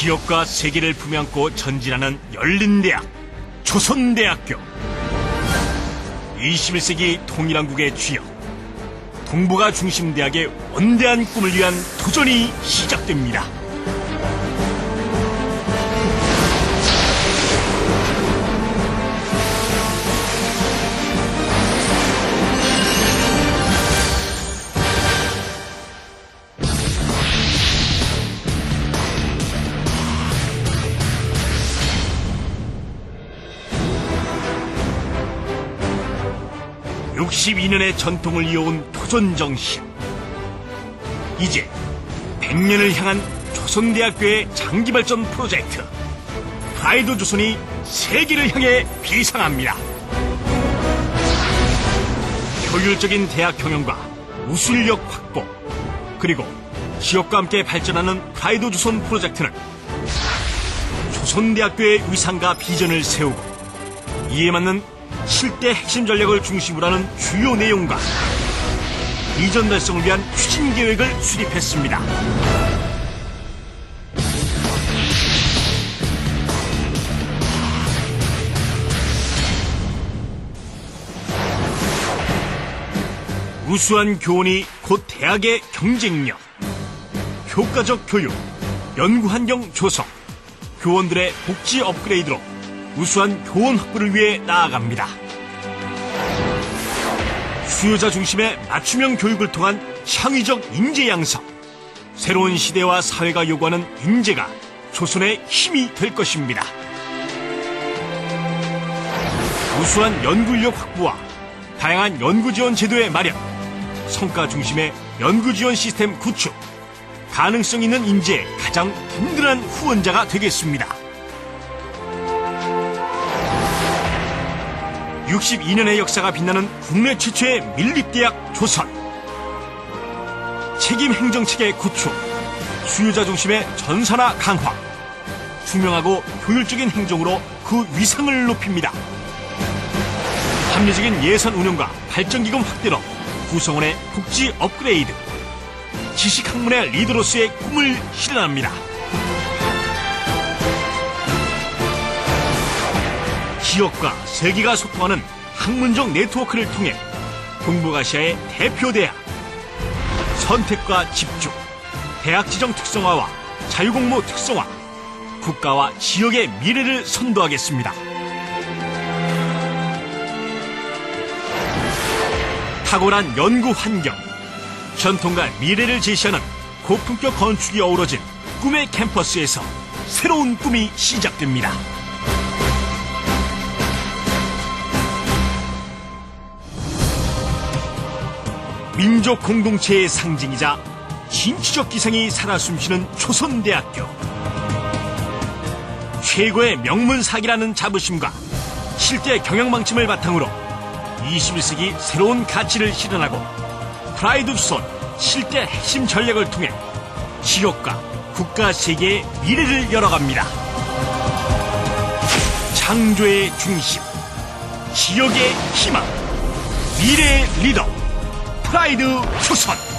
기업과 세계를 품안고 전진하는 열린 대학 조선대학교 21세기 통일한국의 주역 동북아 중심 대학의 원대한 꿈을 위한 도전이 시작됩니다. 62년의 전통을 이어온 도전 정신. 이제 100년을 향한 조선대학교의 장기 발전 프로젝트 프라이드 조선이 세계를 향해 비상합니다. 효율적인 대학 경영과 우수인력 확보 그리고 지역과 함께 발전하는 프라이드 조선 프로젝트는 조선대학교의 위상과 비전을 세우고 이에 맞는 실대 핵심 전략을 중심으로 하는 주요 내용과 이전 달성을 위한 추진 계획을 수립했습니다. 우수한 교원이 곧 대학의 경쟁력, 효과적 교육, 연구 환경 조성, 교원들의 복지 업그레이드로 우수한 교원 확보를 위해 나아갑니다. 수요자 중심의 맞춤형 교육을 통한 창의적 인재 양성, 새로운 시대와 사회가 요구하는 인재가 조선의 힘이 될 것입니다. 우수한 연구 인력 확보와 다양한 연구 지원 제도의 마련, 성과 중심의 연구 지원 시스템 구축, 가능성 있는 인재의 가장 든든한 후원자가 되겠습니다. 62년의 역사가 빛나는 국내 최초의 밀립대학 조선. 책임 행정체계 구축, 수요자 중심의 전산화 강화, 투명하고 효율적인 행정으로 그 위상을 높입니다. 합리적인 예산 운영과 발전기금 확대로 구성원의 복지 업그레이드, 지식학문의 리더로서의 꿈을 실현합니다. 지역과 세계가 소통하는 학문적 네트워크를 통해 동북아시아의 대표 대학, 선택과 집중, 대학 지정 특성화와 자유공모 특성화, 국가와 지역의 미래를 선도하겠습니다. 탁월한 연구 환경, 전통과 미래를 제시하는 고품격 건축이 어우러진 꿈의 캠퍼스에서 새로운 꿈이 시작됩니다. 민족 공동체의 상징이자 진취적 기상이 살아 숨쉬는 조선대학교. 최고의 명문사기라는 자부심과 실제 경영망침을 바탕으로 21세기 새로운 가치를 실현하고 프라이드 조선 실제 핵심 전략을 통해 지역과 국가 세계의 미래를 열어갑니다. 창조의 중심, 지역의 희망, 미래의 리더, 프라이드 조선.